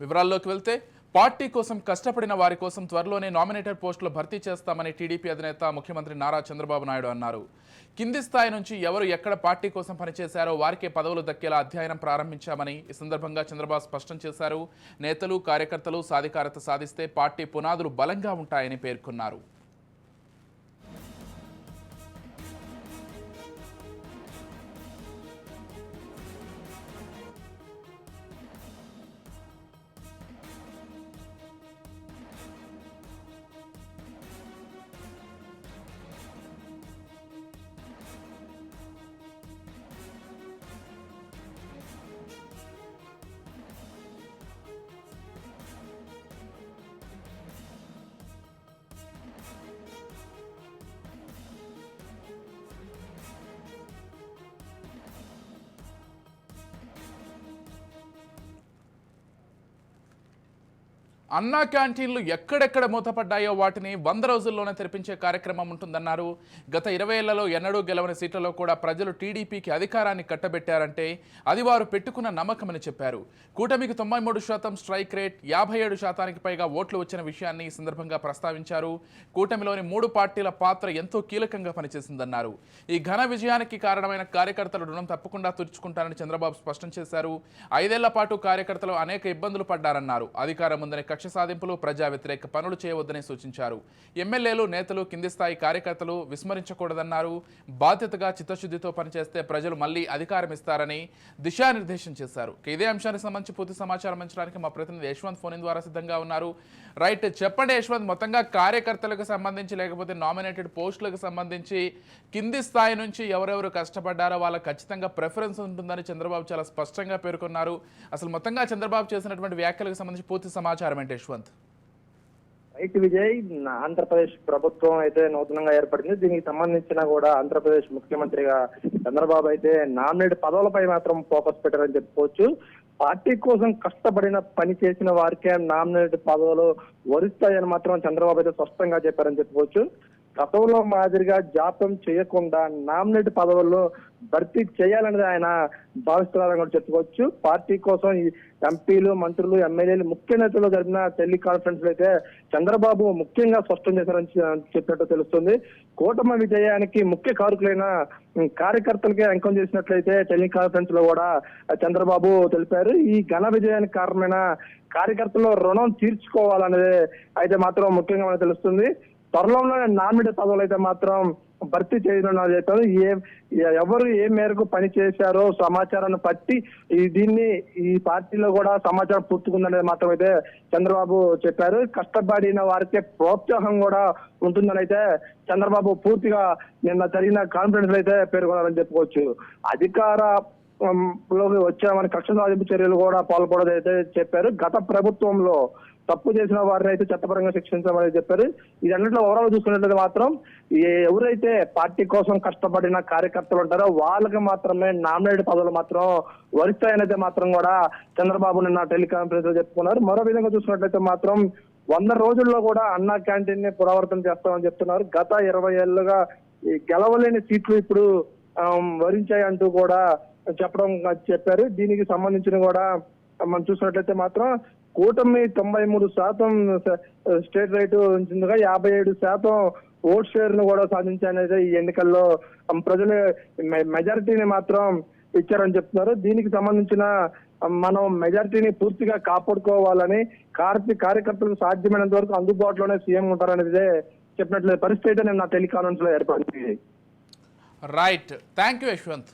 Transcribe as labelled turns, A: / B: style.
A: వివరాల్లోకి వెళ్తే పార్టీ కోసం కష్టపడిన వారి కోసం త్వరలోనే నామినేటెడ్ పోస్టులు భర్తీ చేస్తామని టీడీపీ అధినేత ముఖ్యమంత్రి నారా చంద్రబాబు నాయుడు అన్నారు. కింది స్థాయి నుంచి ఎవరు ఎక్కడ పార్టీ కోసం పనిచేశారో వారికే పదవులు దక్కేలా అధ్యయనం ప్రారంభించామని ఈ సందర్భంగా చంద్రబాబు స్పష్టం చేశారు. నేతలు కార్యకర్తలు సాధికారత సాధిస్తే పార్టీ పునాదులు బలంగా ఉంటాయని పేర్కొన్నారు. అన్నా క్యాంటీన్లు ఎక్కడెక్కడ మూతపడ్డాయో వాటిని వంద రోజుల్లోనే తెరిపించే కార్యక్రమం ఉంటుందన్నారు. గత ఇరవై ఏళ్ళలో ఎన్నడూ గెలవని సీట్లలో కూడా ప్రజలు టీడీపీకి అధికారాన్ని కట్టబెట్టారంటే అది వారు పెట్టుకున్న నమ్మకమని చెప్పారు. కూటమికి తొంభై మూడు శాతం స్ట్రైక్ రేట్ యాభై ఏడు శాతానికి పైగా ఓట్లు వచ్చిన విషయాన్ని ఈ సందర్భంగా ప్రస్తావించారు. కూటమిలోని మూడు పార్టీల పాత్ర ఎంతో కీలకంగా పనిచేసిందన్నారు. ఈ ఘన విజయానికి కారణమైన కార్యకర్తలు రుణం తప్పకుండా తీర్చుకుంటారని చంద్రబాబు స్పష్టం చేశారు. ఐదేళ్ళ పాటు కార్యకర్తలు అనేక ఇబ్బందులు పడ్డారన్నారు. అధికారం ఉందని కక్ష సాధింపులు ప్రజా వ్యతిరేక పనులు చేయవద్దని సూచించారు. ఎమ్మెల్యేలు నేతలు కింది స్థాయి కార్యకర్తలు విస్మరించకూడదన్నారు. బాధ్యతగా చిత్తశుద్ధితో పనిచేస్తే ప్రజలు మళ్ళీ అధికారం ఇస్తారని దిశానిర్దేశం చేశారు. ఇదే అంశానికి సంబంధించి పూర్తి సమాచారం అంచడానికి మా ప్రతినిధి యశ్వంత్ ఫోన్ ద్వారా సిద్ధంగా ఉన్నారు. రైట్ చెప్పండి యశ్వంత్ మొత్తంగా కార్యకర్తలకు సంబంధించి లేకపోతే నామినేటెడ్ పోస్టులకు సంబంధించి కింది స్థాయి నుంచి ఎవరెవరు కష్టపడ్డారో వాళ్ళకి ఖచ్చితంగా ప్రిఫరెన్స్ ఉంటుందని చంద్రబాబు చాలా స్పష్టంగా పేర్కొన్నారు. అసలు మొత్తంగా చంద్రబాబు చేసినటువంటి వ్యాఖ్యలకు సంబంధించి పూర్తి సమాచారం ఏంటి? యశ్వంత్.
B: రైట్ విజయ్ ఆంధ్రప్రదేశ్ ప్రభుత్వం అయితే నూతనంగా ఏర్పడింది. దీనికి సంబంధించిన కూడా ఆంధ్రప్రదేశ్ ముఖ్యమంత్రిగా చంద్రబాబు అయితే నామినేట్ పదవులపై మాత్రం ఫోకస్ పెట్టారని చెప్పుకోవచ్చు. పార్టీ కోసం కష్టపడిన పని చేసిన వారికే నామినేట్ పదవులు వరిస్తాయని మాత్రం చంద్రబాబు అయితే స్పష్టంగా చెప్పారని చెప్పుకోవచ్చు. గతంలో మాదిరిగా జాప్యం చేయకుండా నామినేట్ పదవుల్లో భర్తీ చేయాలనేది ఆయన భావిస్తున్నారని కూడా చెప్పుకోవచ్చు. పార్టీ కోసం ఎంపీలు మంత్రులు ఎమ్మెల్యేలు ముఖ్య నేతలు జరిపిన టెలి కాన్ఫరెన్స్ అయితే చంద్రబాబు ముఖ్యంగా స్పష్టం చేశారని చెప్పినట్టు తెలుస్తుంది. కూటమి విజయానికి ముఖ్య కారకులైన కార్యకర్తలకే అంకం చేసినట్లయితే టెలి కాన్ఫరెన్స్లో కూడా చంద్రబాబు తెలిపారు. ఈ ఘన విజయానికి కారణమైన కార్యకర్తలు రుణం తీర్చుకోవాలనేది అయితే మాత్రం ముఖ్యంగా మనకు తెలుస్తుంది. త్వరలోనే నామినేట్ పదవులు అయితే మాత్రం భర్తీ చేయనున్నారు చెప్పారు ఏ ఎవరు ఏ మేరకు పని చేశారో సమాచారాన్ని పట్టి ఈ దీన్ని ఈ పార్టీలో కూడా సమాచారం పూర్తుకుందనేది మాత్రం అయితే చంద్రబాబు చెప్పారు. కష్టపడిన వారికే ప్రోత్సాహం కూడా ఉంటుందని అయితే చంద్రబాబు పూర్తిగా నిన్న జరిగిన కాన్ఫరెన్స్ అయితే పేర్కొన్నారని చెప్పుకోవచ్చు. అధికార లోకి వచ్చామని కక్ష సాధింపు చర్యలు కూడా పాల్పడదని అయితే చెప్పారు. గత ప్రభుత్వంలో తప్పు చేసిన వారిని అయితే చట్టపరంగా శిక్షించమని చెప్పారు. ఇది అన్నింటిలో ఓవరాల్ చూసుకున్నట్లయితే మాత్రం ఎవరైతే పార్టీ కోసం కష్టపడిన కార్యకర్తలు ఉంటారో వాళ్ళకి మాత్రమే నామినేట్ పదవులు మాత్రం వరిస్తాయనైతే మాత్రం కూడా చంద్రబాబు నిన్న టెలికాన్ఫరెన్స్లో చెప్పుకున్నారు. మరో విధంగా చూసుకున్నట్లయితే మాత్రం వంద రోజుల్లో కూడా అన్నా క్యాంటీన్ని పునరావృతం చేస్తామని చెప్తున్నారు. గత ఇరవై ఏళ్ళుగా ఈ గెలవలేని సీట్లు ఇప్పుడు వరించాయి అంటూ కూడా చెప్పడం చెప్పారు. దీనికి సంబంధించిన కూడా మనం చూసినట్లయితే మాత్రం కూటమి తొంభై మూడు శాతం స్టేట్ రైట్ ఉంచిందిగా యాభై ఏడు శాతం ఓట్ షేర్ను కూడా సాధించానైతే ఈ ఎన్నికల్లో ప్రజలు మె- మెజారిటీని మాత్రం ఇచ్చారని చెప్తున్నారు. దీనికి సంబంధించిన మనం మెజారిటీని పూర్తిగా కాపాడుకోవాలని కార్తీ కార్యకర్తలకు సాధ్యమైనంత వరకు అందుబాటులోనే సీఎం ఉంటారనేదే చెప్పినట్లేదు పరిస్థితి అయితే నేను నా టెలికాన్ఫరెన్స్లో ఏర్పడింది.
A: Right thank you Yashwant